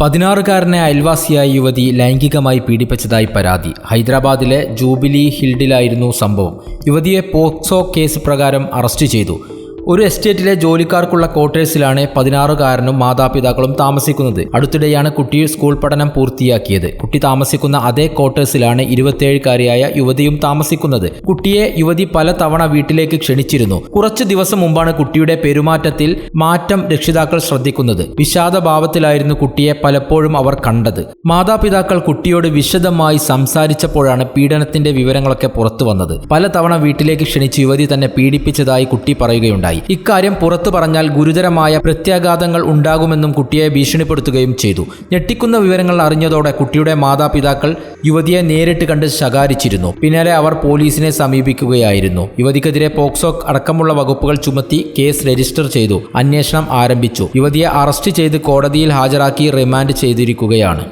പതിനാറുകാരനെ അയൽവാസിയായ യുവതി ലൈംഗികമായി പീഡിപ്പിച്ചതായി പരാതി. ഹൈദരാബാദിലെ ജൂബിലി ഹിൽഡിലായിരുന്നു സംഭവം. യുവതിയെ പോക്സോ കേസ് പ്രകാരം അറസ്റ്റ് ചെയ്തു. ഒരു എസ്റ്റേറ്റിലെ ജോലിക്കാർക്കുള്ള ക്വാർട്ടേഴ്സിലാണ് പതിനാറുകാരനും മാതാപിതാക്കളും താമസിക്കുന്നത്. അടുത്തിടെയാണ് കുട്ടി സ്കൂൾ പഠനം പൂർത്തിയാക്കിയത്. കുട്ടി താമസിക്കുന്ന അതേ ക്വാർട്ടേഴ്സിലാണ് ഇരുപത്തിയേഴുകാരിയായ യുവതിയും താമസിക്കുന്നത്. കുട്ടിയെ യുവതി പലതവണ വീട്ടിലേക്ക് ക്ഷണിച്ചിരുന്നു. കുറച്ചു ദിവസം മുമ്പാണ് കുട്ടിയുടെ പെരുമാറ്റത്തിൽ മാറ്റം രക്ഷിതാക്കൾ ശ്രദ്ധിക്കുന്നത്. വിഷാദഭാവത്തിലായിരുന്നു കുട്ടിയെ പലപ്പോഴും അവർ കണ്ടത്. മാതാപിതാക്കൾ കുട്ടിയോട് വിശദമായി സംസാരിച്ചപ്പോഴാണ് പീഡനത്തിന്റെ വിവരങ്ങളൊക്കെ പുറത്തു വന്നത് പലതവണ വീട്ടിലേക്ക് ക്ഷണിച്ച് യുവതി തന്നെ പീഡിപ്പിച്ചതായി കുട്ടി പറയുകയുണ്ടായി. ഇക്കാര്യം പുറത്തു പറഞ്ഞാൽ ഗുരുതരമായ പ്രത്യാഘാതങ്ങൾ ഉണ്ടാകുമെന്നും കുട്ടിയെ ഭീഷണിപ്പെടുത്തുകയും ചെയ്തു. ഞെട്ടിക്കുന്ന വിവരങ്ങൾ അറിഞ്ഞതോടെ കുട്ടിയുടെ മാതാപിതാക്കൾ യുവതിയെ നേരിട്ട് കണ്ട് ശകാരിച്ചിരുന്നു. പിന്നാലെ അവർ പോലീസിനെ സമീപിക്കുകയായിരുന്നു. യുവതിക്കെതിരെ പോക്സോ അടക്കമുള്ള വകുപ്പുകൾ ചുമത്തി കേസ് രജിസ്റ്റർ ചെയ്തു. അന്വേഷണം ആരംഭിച്ചു. യുവതിയെ അറസ്റ്റ് ചെയ്ത് കോടതിയിൽ ഹാജരാക്കി റിമാൻഡ് ചെയ്തിരിക്കുകയാണ്.